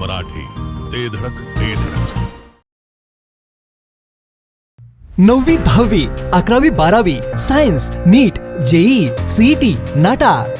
मराठी ते धडक ते धडक. नववी दहावी अकरावी बारावी science NEET JEE CET NATA.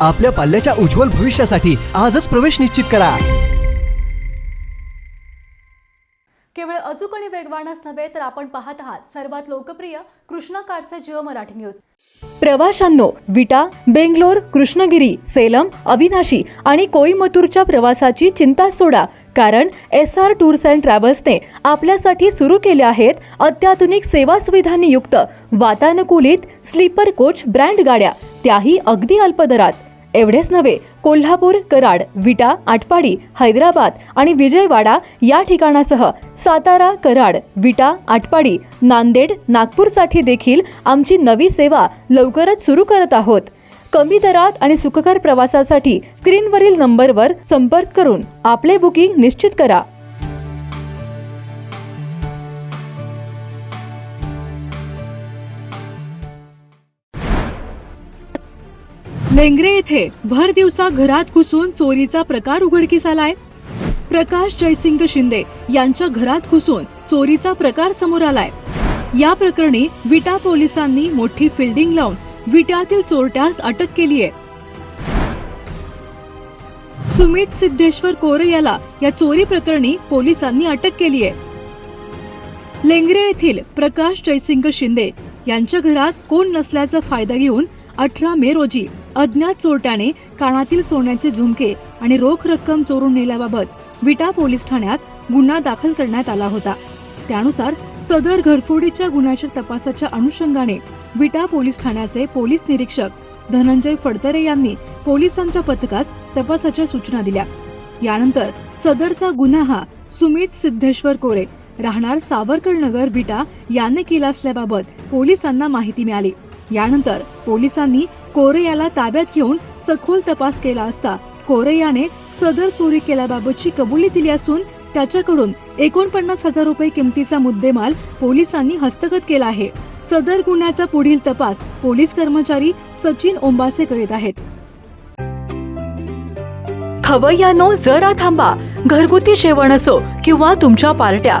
आपल्या पाल्याच्या उज्ज्वल भविष्यासाठी आजच प्रवेश निश्चित करा. केवळ अचूक आणि वेगवानच नव्हे तर आपण पाहत आहात सर्वात लोकप्रिय कृष्णा काडचे जिओ मराठी न्यूज. प्रवाशांनो विटा बेंगलोर कृष्णगिरी सेलम अविनाशी आणि कोईमतूरच्या प्रवासाची चिंता सोडा कारण एस आर टूर्स अँड ट्रॅव्हल्सने आपल्यासाठी सुरू केले आहेत अत्याधुनिक सेवा सुविधांनी युक्त वातानुकूलित स्लीपर कोच ब्रँड गाड्या त्याही अगदी अल्प दरात एवढेच नव्हे कोल्हापूर कराड विटा आटपाडी हैदराबाद आणि विजयवाडा या ठिकाणासह सातारा कराड विटा आटपाडी नांदेड नागपूरसाठी देखील आमची नवी सेवा लवकरच सुरू करत आहोत. कमी दरात आणि सुखकर प्रवासासाठी स्क्रीनवरील नंबरवर संपर्क करून आपले बुकिंग निश्चित करा. लेंगरे येथे भर दिवसा घरात घुसून चोरीचा प्रकार उघडकीस आलाय प्रकाश जयसिंग शिंदे यांच्या घरात घुसून चोरीचा प्रकार समोर आलाय. या प्रकरणी विटा पोलिसांनी मोठी फिल्डिंग लावून विट्यातील चोरट्यास अटक केली आहे सुमित सिद्धेश्वर कोरे याला या चोरी प्रकरणी पोलिसांनी अटक केली आहे लेंगरे येथील प्रकाश जयसिंग शिंदे यांच्या घरात कोण नसल्याचा फायदा घेऊन अठरा मे रोजी अज्ञात चोरट्याने कानातील सोन्याचे झुमके आणि रोख रक्कम चोरून नेल्याबाबत विटा पोलीस ठाण्यात गुन्हा दाखल करण्यात आला होता. त्यानुसार सदर घरफोडीच्या गुन्ह्याच्या तपासाच्या अनुषंगाने विटा पोलीस ठाण्याचे पोलीस निरीक्षक धनंजय फडतरे यांनी पोलिसांच्या पथकास तपासाच्या सूचना दिल्या. यानंतर सदरचा गुन्हा हा सुमित सिद्धेश्वर कोरे राहणार सावरकर नगर विटा याने केला असल्याबाबत पोलिसांना माहिती मिळाली. यानंतर पोलिसांनी कोरे याला ताब्यात घेऊन सखोल तपास केला असता. कोरे याने सदर चोरी केल्याबाबतची कबुली दिली असून त्याच्याकडून एकोणपन्नास हजार रुपये किमतीचा मुद्देमाल पोलिसांनी हस्तगत केला आहे. सदर गुन्ह्याचा पुढील तपास पोलीस कर्मचारी सचिन ओंबासे करीत आहेत. खवय्यानो जरा थांबा. घरगुती जेवण असो किंवा तुमच्या पार्ट्या.